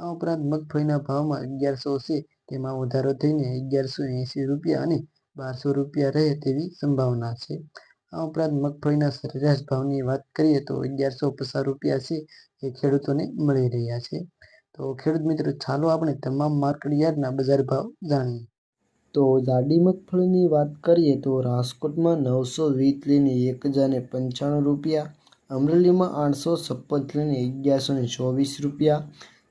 આ ઉપરાંત મગફળીના ભાવમાં અગિયારસો છે. તેમાં વધારો થઈને અગિયારસો એંસી રૂપિયા અને બારસો રૂપિયા રહે તેવી સંભાવના છે. આ ઉપરાંત મગફળીના સરેરાશ ભાવની વાત કરીએ તો અગિયારસો પચાસ રૂપિયા છે એ ખેડૂતોને મળી રહ્યા છે. તો ખેડૂત મિત્રો, ચાલો આપણે તમામ માર્કેટ યાર્ડના બજાર ભાવ જાણીએ. તો જાડી મગફળીની વાત કરીએ તો રાજકોટમાં નવસો વીસ લઈને એક હજાર ને પંચાણું રૂપિયા, અમરેલીમાં આઠસો છપ્પન લઈને અગિયારસો ચોવીસ રૂપિયા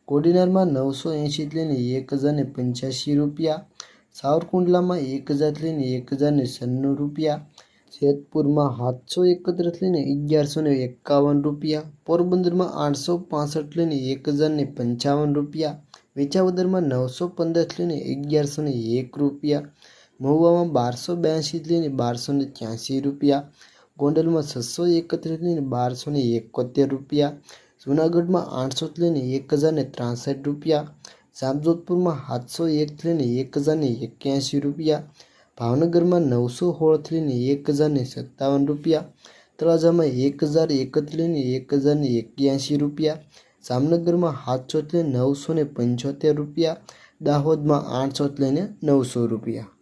કોડીનારમાં નવસો એંશી લઈને એક હજાર ને પંચ્યાસી રૂપિયા, સાવરકુંડલામાં એક હજાર લઈને એક હજાર ને સન્નું રૂપિયા, જેતપુરમાં સાતસો એકત્રીસ લઈને અગિયારસો ને એકાવન રૂપિયા, પોરબંદરમાં આઠસો પાસઠ લઈને એક હજાર ને પંચાવન રૂપિયા, વેચાવદરમાં નવસો પંદર લઈને અગિયારસો ને એક રૂપિયા, મહુવામાં બારસો બ્યાસી લઈને બારસો ને ત્યાંસી રૂપિયા, ગોંડલમાં છસો એકત્રીસ લઈને બારસો ને એકોતેર રૂપિયા જૂનાગઢમાં આઠસો લઈને એક હજારને ત્રાસઠ રૂપિયા જામજોધપુરમાં સાતસો એક લઈને એક હજારને એક્યાસી રૂપિયા, ભાવનગરમાં નવસો હોળથી લઈને એક હજારને સત્તાવન રૂપિયા, તળાજામાં એક હજાર એકથી લઈને એક હજારને એક્યાસી રૂપિયા, જામનગરમાં સાતસો લઈને નવસો ને પંચોતેર રૂપિયા, દાહોદમાં આઠસો લઈને નવસો રૂપિયા.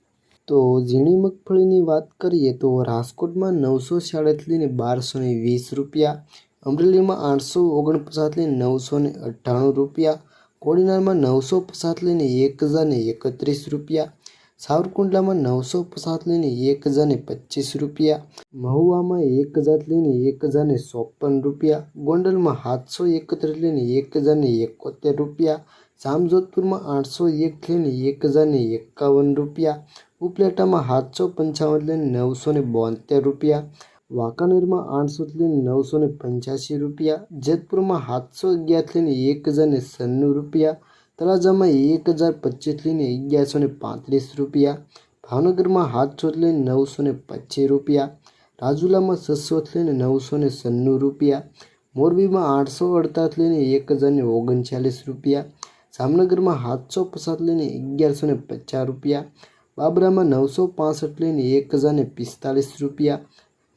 તો ઝીણી મગફળીની વાત કરીએ તો રાજકોટમાં નવસો સાડત્રીસ લઈને બારસો ને વીસ રૂપિયા અમરેલીમાં આઠસો ઓગણપચાસ લઈને નવસો ને અઠ્ઠાણું રૂપિયા, કોડીનારમાં નવસો પચાસ લઈને એક હજાર ને એકત્રીસ રૂપિયા, સાવરકુંડલામાં નવસો પચાસ લઈને એક હજાર ને પચીસ રૂપિયા, મહુવામાં એક હજાર લઈને એક હજાર ને ચોપન રૂપિયા, ગોંડલમાં સાતસો એકત્રીસ લઈને એક હજાર ને એકોતેર રૂપિયા, જામજોધપુરમાં આઠસો એક લઈને એક હજાર ને એકાવન રૂપિયા, ઉપલેટામાં સાતસો પંચાવન લઈને નવસો ને બોતેર રૂપિયા વાંકાનેરમાં આઠસો લઈને નવસો ને પંચ્યાસી રૂપિયા, જેતપુરમાં સાતસો અગિયારથી એક હજાર ને સન્નું રૂપિયા, તળાજામાં એક હજાર પચીસથી અગિયારસો ને પાંત્રીસ રૂપિયા, ભાવનગરમાં સાતસોથી નવસો ને પચીસ રૂપિયા, રાજુલામાં છસોથી નવસો ને સન્નું રૂપિયા, મોરબીમાં આઠસો લઈને એક હજાર ને ઓગણચાલીસ રૂપિયા, જામનગરમાં સાતસો પચાસ લઈને અગિયારસો ને પચાસ રૂપિયા, બાબરામાં નવસો પાસઠ લઈને એક હજાર ને પિસ્તાલીસ રૂપિયા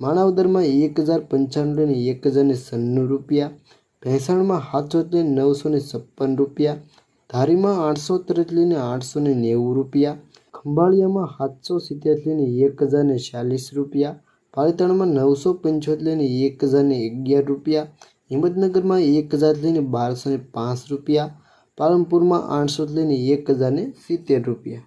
માણાવદરમાં એક હજાર પંચાણું લઈને એક હજાર ને સન્નું રૂપિયા, ભેંસાણમાં સાતસો લઈને નવસો ને છપ્પન રૂપિયા, ધારીમાં આઠસો ત્રીસ લઈને આઠસો ને નેવું રૂપિયા, ખંભાળિયામાં સાતસો સિત્તેર લઈને એક હજાર ને ચાલીસ રૂપિયા, પાલીતાણામાં નવસો પંચોતેર લઈને એક હજાર ને અગિયાર રૂપિયા, હિંમતનગરમાં એક હજાર લઈને બારસો ને પાંચ રૂપિયા, પાલનપુરમાં આઠસો લઈને એક હજાર ને સિત્તેર રૂપિયા.